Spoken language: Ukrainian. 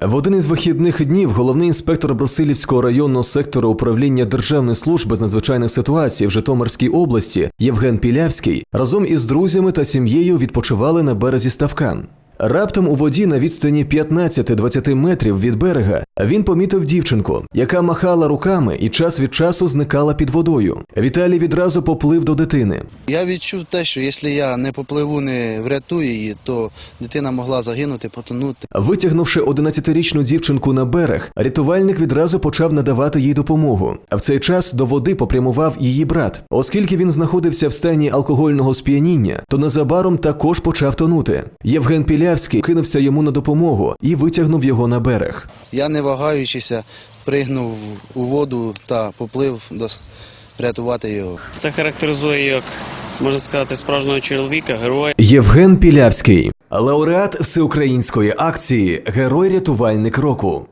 В один із вихідних днів головний інспектор Брусилівського районного сектору управління Державної служби з надзвичайних ситуацій в Житомирській області Євген Пілявський разом із друзями та сім'єю відпочивали на березі ставка. Раптом у воді на відстані 15-20 метрів від берега він помітив дівчинку, яка махала руками і час від часу зникала під водою. Віталій відразу поплив до дитини. Я відчув те, що якщо я не попливу, не врятую її, то дитина могла загинути, потонути. Витягнувши 11-річну дівчинку на берег, рятувальник відразу почав надавати їй допомогу. А в цей час до води попрямував її брат. Оскільки він знаходився в стані алкогольного сп'яніння, то незабаром також почав тонути. Євген Пілявський кинувся йому на допомогу і витягнув його на берег. Я, не вагаючися, пригнув у воду та поплив до рятувати його. Це характеризує як можна сказати справжнього чоловіка, героя. Євген Пілявський, лауреат всеукраїнської акції Герой-рятувальник року.